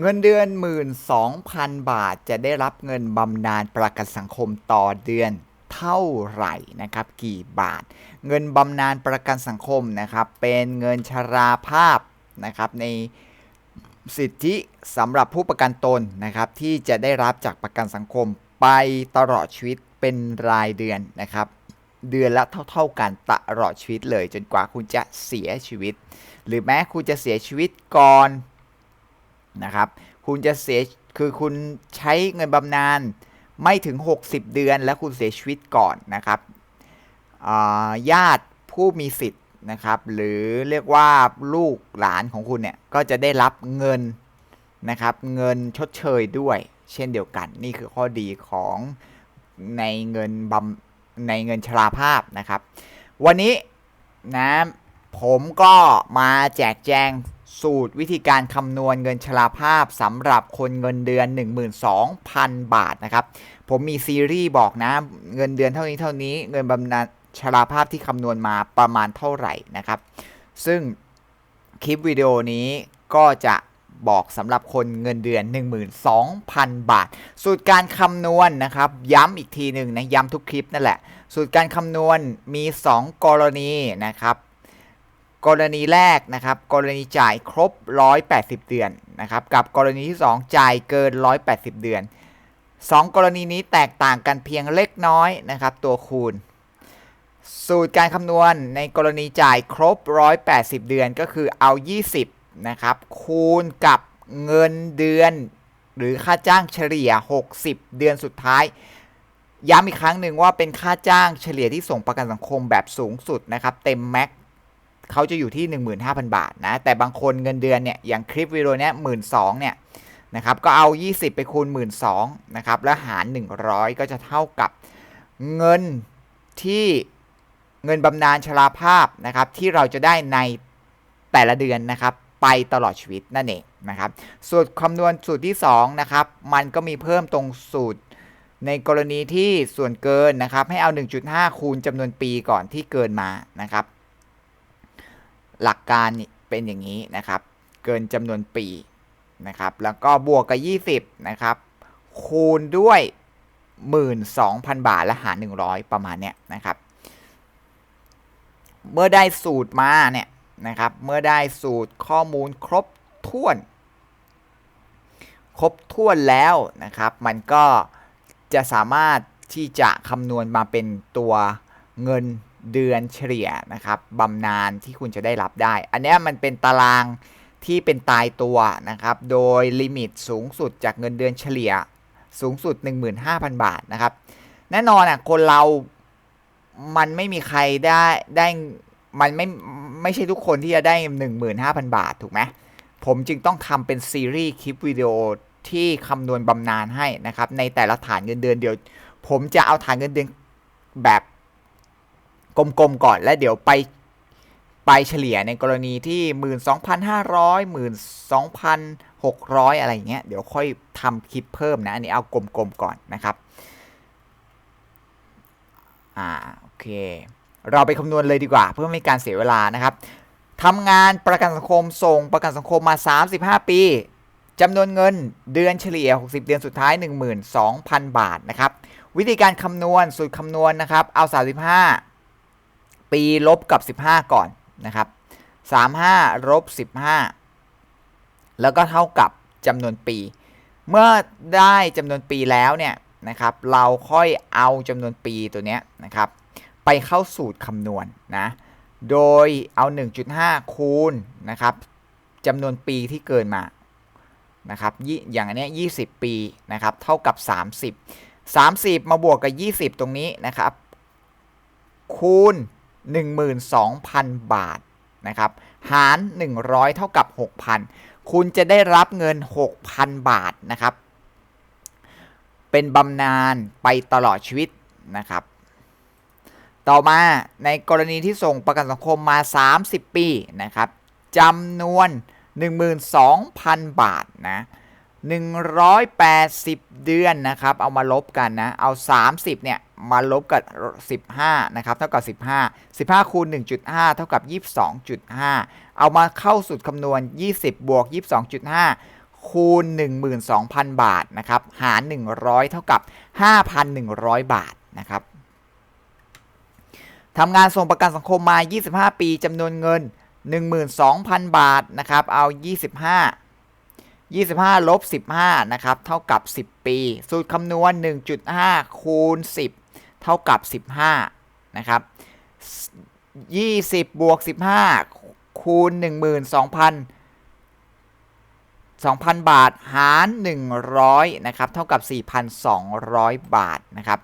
เงินเดือน 12,000 บาทจะได้รับเงินบำนาญประกันสังคมต่อเดือนเท่าไหร่นะครับ กี่บาท เงินบำนาญประกันสังคมนะครับ เป็นเงินชราภาพนะครับในสิทธิสำหรับผู้ประกันตนนะครับ ที่จะได้รับจากประกันสังคมไปตลอดชีวิตเป็นรายเดือนนะครับ เดือนละเท่า ๆกันตลอดชีวิตเลย จนกว่าคุณจะเสียชีวิต หรือแม้คุณจะเสียชีวิตก่อน นะครับ คุณจะเสียคือคุณใช้เงินบำนาญไม่ถึง 60 เดือน แล้วคุณเสียชีวิตก่อนนะครับญาติผู้มีสิทธิ์นะครับ หรือเรียกว่าลูกหลานของคุณเนี่ยก็จะได้รับเงินนะครับเงินชดเชยด้วย เช่นเดียวกันนี่คือข้อดีของในเงินบำในเงินชราภาพนะครับ วันนี้นะผมก็มาแจกแจง สูตรวิธีการคำนวณเงินชราภาพสำหรับคนเงินเดือน 12,000 บาทนะครับ ผมมีซีรีส์บอกนะ เงินเดือนเท่านี้เท่านี้เงินบำนาญชราภาพที่คำนวณมาประมาณเท่าไหร่นะครับ ซึ่งคลิปวิดีโอนี้ก็จะบอกสำหรับคนเงินเดือน 12,000 บาท สูตรการคำนวณนะครับ ย้ำอีกทีหนึ่งนะ ย้ำทุกคลิปนั่นแหละ สูตรการคำนวณมี 2 กรณีนะครับ กรณีแรกนะครับ กรณีจ่ายครบ 180 เดือนนะครับ กับกรณีที่ 2 จ่ายเกิน 180 เดือน 2 กรณีนี้แตกต่างกันเพียงเล็กน้อยนะครับ ตัวคูณ สูตรการคำนวณในกรณีจ่ายครบ 180 เดือนก็คือเอา 20 นะครับ คูณกับเงินเดือน หรือค่าจ้างเฉลี่ย 60 เดือนสุดท้ายย้ำอีกครั้งหนึ่งว่าเป็นค่าจ้างเฉลี่ยที่ส่งประกันสังคมแบบสูงสุดนะครับ เต็มแม็ก เขาจะอยู่ที่ 15,000 บาทนะ แต่บางคนเงินเดือนเนี่ย อย่างคลิปวิดีโอเนี้ยหมื่นสองเนี่ยนะครับ ก็เอา 20 ไปคูณ 1 2ื่นนะครับ แล้วหาร 100 ก็จะเท่ากับเงินที่เงินบำนาญชราภาพนะครับ ที่เราจะได้ในแต่ละเดือนนะครับ ไปตลอดชีวิตนั่นเองนะครับ สูตรคำนวณสูตรที่2นะครับ มันก็มีเพิ่มตรงสูตรในกรณีที่ส่วนเกินนะครับ ให้เอา 1.5 คูณจำนวนปีก่อนที่เกินมานะครับ หลักการเป็นอย่างนี้นะครับ เกินจำนวนปีนะครับ แล้วก็บวกกับ 20 นะครับ คูณด้วย 12,000 บาทและหาร 100 ประมาณเนี้ยนะครับ เมื่อได้สูตรมาเนี่ยนะครับ เมื่อได้สูตรข้อมูลครบถ้วน ครบถ้วนแล้วนะครับ มันก็จะสามารถที่จะคำนวณมาเป็นตัวเงิน เดือนเฉลี่ยนะครับบำนาญที่คุณจะได้รับได้ อันนี้มันเป็นตารางที่เป็นตายตัวนะครับ โดยลิมิตสูงสุดจากเงินเดือนเฉลี่ยสูงสุด 15,000 บาทนะครับ แน่นอนอะคนเรามันไม่มีใครได้ได้มันไม่ไม่ใช่ทุกคนที่จะได้ 15,000 บาทถูกไหมผมจึงต้องทำเป็นซีรีส์คลิปวิดีโอที่คำนวณบำนาญให้นะครับ ในแต่ละฐานเงินเดือนเดียว ผมจะเอาฐานเงินเดือนแบบ กลมๆก่อนแล้วเดี๋ยวไปไปเฉลี่ยในกรณีที่ 12,500 12,600 อะไรอย่างเงี้ย เดี๋ยวค่อยทำคลิปเพิ่มนะอันนี้เอากลมๆก่อนนะครับ อ่าโอเค เราไปคำนวณเลยดีกว่า เพื่อไม่ให้การเสียเวลานะครับทำงานประกันสังคมส่งประกันสังคมมา 35 ปีจำนวนเงินเดือนเฉลี่ย 60 เดือนสุดท้าย 12,000 บาทนะครับ วิธีการคำนวณสูตรคำนวณนะครับ เอา 35 ปีลบกับ 15 ก่อนนะครับ35ลบ15 แล้วก็เท่ากับจำนวนปี เมื่อได้จำนวนปีแล้วเนี่ยนะครับเราค่อยเอาจำนวนปีตัวเนี้ยนะครับไปเข้าสูตรคำนวณนนะโดยเอา 1.5 คูณนะครับจำนวนปีที่เกินมานะครับอย่างอันนี้ 20 ปีนะครับเท่ากับ 30 30 มาบวกกับ 20 ตรงนี้นะครับคูณ 12,000 บาทนะครับหาร 100 เท่ากับ 6,000 คุณจะได้รับเงิน 6,000 บาทนะครับ เป็นบำนาญไปตลอดชีวิตนะครับ ต่อมาในกรณีที่ส่งประกันสังคมมา 30 ปีนะครับจำนวน 12,000 บาทนะ 180 เดือนนะครับ เอามาลบกันนะ เอา 30 เนี่ย มาลบกับ 15 นะครับ เท่ากับ 15 15 คูณ 1.5 เท่ากับ 22.5 เอามาเข้าสูตรคำนวณ 20 บวก 22.5คคูณ 12,000 บาทนะครับ หาร 100 เท่ากับ 5,100 บาทนะครับทำงานส่งประกันสังคมมา 25 ปีจำนวนเงิน 12,000 บาทนะครับ เอา 25 25ลบ15นะครับเท่ากับ 10 ปี สูตรคำนวณ 1.5 คูณ 10 เท่ากับ 15นะครับ20บวก15 คูณ 12,000 2,000 บาทหาร 100นะครับเท่ากับ 4,200 บาทนะครับ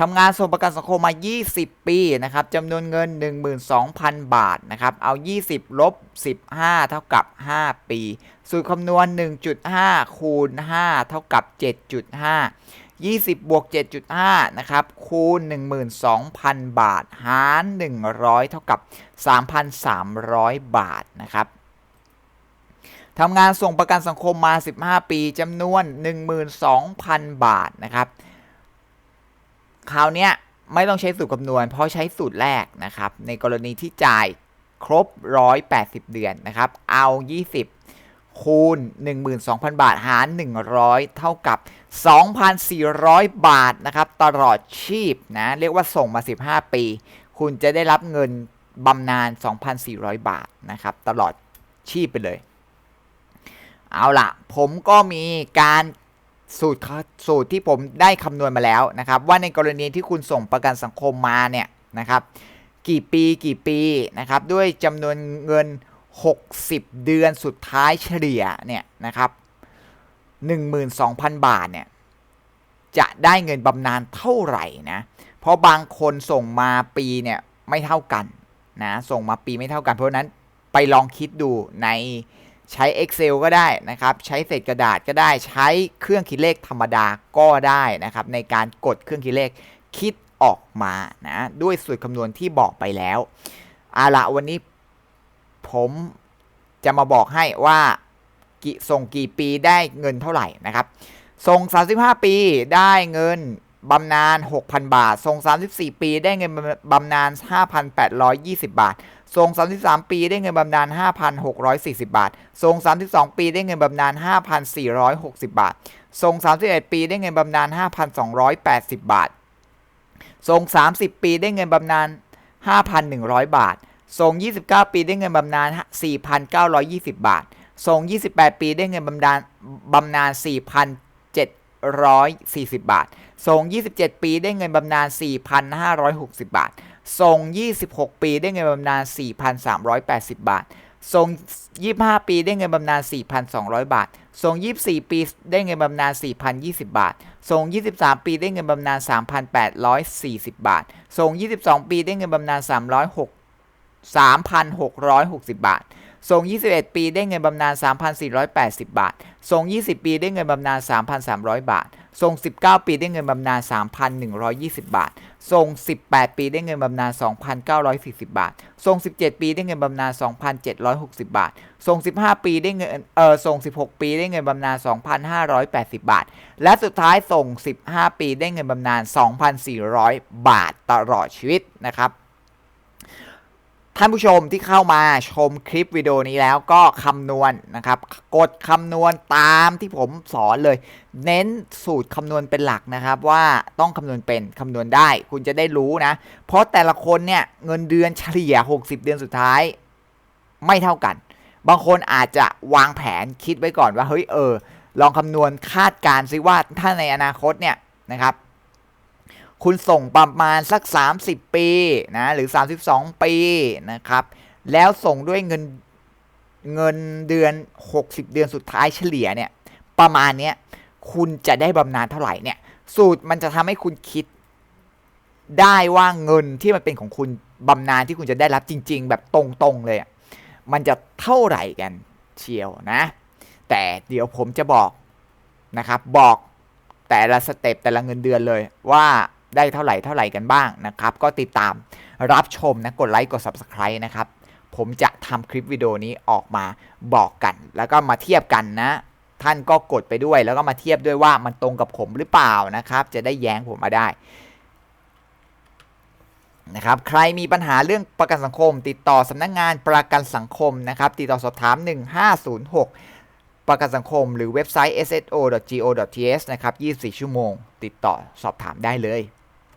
ทำงานส่งประกันสังคมมา 20 ปีนะครับจำนวนเงิน 12,000 บาทนะครับ เอา 20 ลบ 15 เท่ากับ 5 ปี สูตรคำนวณ 1.5 คูณ 5 เท่ากับ 7.5 20 บวก 7.5 นะครับ คูณ 12,000 บาท หาร 100 เท่ากับ 3,300 บาท นะครับทำงานส่งประกันสังคมมา 15 ปีจำนวน 12,000 บาท นะครับ คราวนี้ไม่ต้องใช้สูตรคำนวณ เพราะใช้สูตรแรกนะครับ ในกรณีที่จ่ายครบ 180 เดือนนะครับ เอา 20 คูณ 12,000 บาทหาร 100 เท่ากับ 2,400 บาทนะครับ ตลอดชีพนะ เรียกว่าส่งมา 15 ปี คุณจะได้รับเงินบำนาญ 2,400 บาทนะครับ ตลอดชีพไปเลย เอาล่ะ ผมก็มีการ สูตรสูตรที่ผมได้คำนวณมาแล้วนะครับ ว่าในกรณีที่คุณส่งประกันสังคมมาเนี่ยนะครับ กี่ปีกี่ปีนะครับ ด้วยจำนวนเงิน 60 เดือนสุดท้ายเฉลี่ยเนี่ยนะครับ12,000 บาทเนี่ยจะได้เงินบำนาญเท่าไหร่นะเพราะบางคนส่งมาปีเนี่ยไม่เท่ากันนะส่งมาปีไม่เท่ากัน เพราะนั้นไปลองคิดดูใน ใช้ Excel ก็ได้นะครับ ใช้เศษกระดาษก็ได้ ใช้เครื่องคิดเลขธรรมดาก็ได้นะครับ ในการกดเครื่องคิดเลขคิดออกมานะด้วยสูตรคำนวณที่บอกไปแล้วเอาละวันนี้ผมจะมาบอกให้ว่ากี่ส่งกี่ปีได้เงินเท่าไหร่นะครับ ส่ง 35 ปีได้เงินบำนาญ 6,000 บาท ส่ง 34 ปีได้เงินบำนาญ 5,820 บาท ทรง 33 ปีได้เงินบำนาญ 5,640 บาท ทรง 32 ปีได้เงินบำนาญ 5,460 บาท ทรง 31 ปีได้เงินบำนาญ 5,280 บาท ทรง 30 ปีได้เงินบำนาญ 5,100 บาท ทรง 29 ปีได้เงินบำนาญ 4,920 บาท ทรง 28 ปีได้เงินบำนาญบำนาญ4,740 บาท ทรง 27 ปีได้เงินบำนาญ 4,560 บาท ทรง 26 ปีได้เงินบำนาญ 4,380 บาท ทรง 25 ปีได้เงินบำนาญ 4,200 บาท ทรง 24 ปีได้เงินบำนาญ 4,020 บาท ทรง 23 ปีได้เงินบำนาญ 3,840 บาท ทรง 22 ปีได้เงินบำนาญ306 3,660 บาท ทรง21 ปีได้เงินบำนาญ 3,480 บาททรง20 ปีได้เงินบำนาญ 3,300 บาททรง19 ปีได้เงินบำนาญ 3,120 บาททรง18 ปีได้เงินบำนาญ 2,940 บาททรง17 ปีได้เงินบำนาญ 2,760 บาททรง15 ปีได้เงิน เออทรง16 ปีได้เงินบำนาญ 2,580 บาท และสุดท้ายส่ง 15 ปีได้เงินบำนาญ 2,400 บาทตลอดชีวิตนะครับ ท่านผู้ชมที่เข้ามาชมคลิปวิดีโอนี้แล้วก็คำนวณนนะครับ กดคำนวณตามที่ผมสอนเลย เน้นสูตรคำนวณเป็นหลักนะครับ ว่าต้องคำนวณเป็นคำนวณได้ คุณจะได้รู้นะ เพราะแต่ละคนเนี่ยเงินเดือนเฉลี่ย 60 เดือนสุดท้าย ไม่เท่ากัน บางคนอาจจะวางแผนคิดไว้ก่อนว่าเฮ้ยเออ ลองคำนวณคาดการซิว่าถ้าในอนาคตเนี่ยนะครับ คุณส่งประมาณสัก 30 ปีนะหรือ 32 ปีนะครับ แล้วส่งด้วยเงินเงินเดือน 60 เดือนสุดท้ายเฉลี่ยเนี่ยประมาณเนี้ยคุณจะได้บำนาญเท่าไหร่เนี่ย สูตรมันจะทำให้คุณคิดได้ว่าเงินที่มันเป็นของคุณบำนาญที่คุณจะได้รับจริง ๆ แบบตรงๆเลยมันจะเท่าไหร่กันเชียวนะ แต่เดี๋ยวผมจะบอกนะครับ บอกแต่ละสเต็ปแต่ละเงินเดือนเลยว่า ได้เท่าไหร่เท่าไหร่กันบ้างนะครับ ก็ติดตามรับชมนะกดไลค์กด Subscribe นะครับ ผมจะทำคลิปวิดีโอนี้ออกมาบอกกัน แล้วก็มาเทียบกันนะ ท่านก็กดไปด้วย แล้วก็มาเทียบด้วยว่ามันตรงกับผมหรือเปล่านะครับ จะได้แย้งผมมาได้นะครับใครมีปัญหาเรื่องประกันสังคม ติดต่อสำนักงงานประกันสังคมนะครับติดต่อสอบถาม 1506 ประกันสังคม หรือเว็บไซต์ sso.go.th นะครับ 24 ชั่วโมง ติดต่อสอบถามได้เลย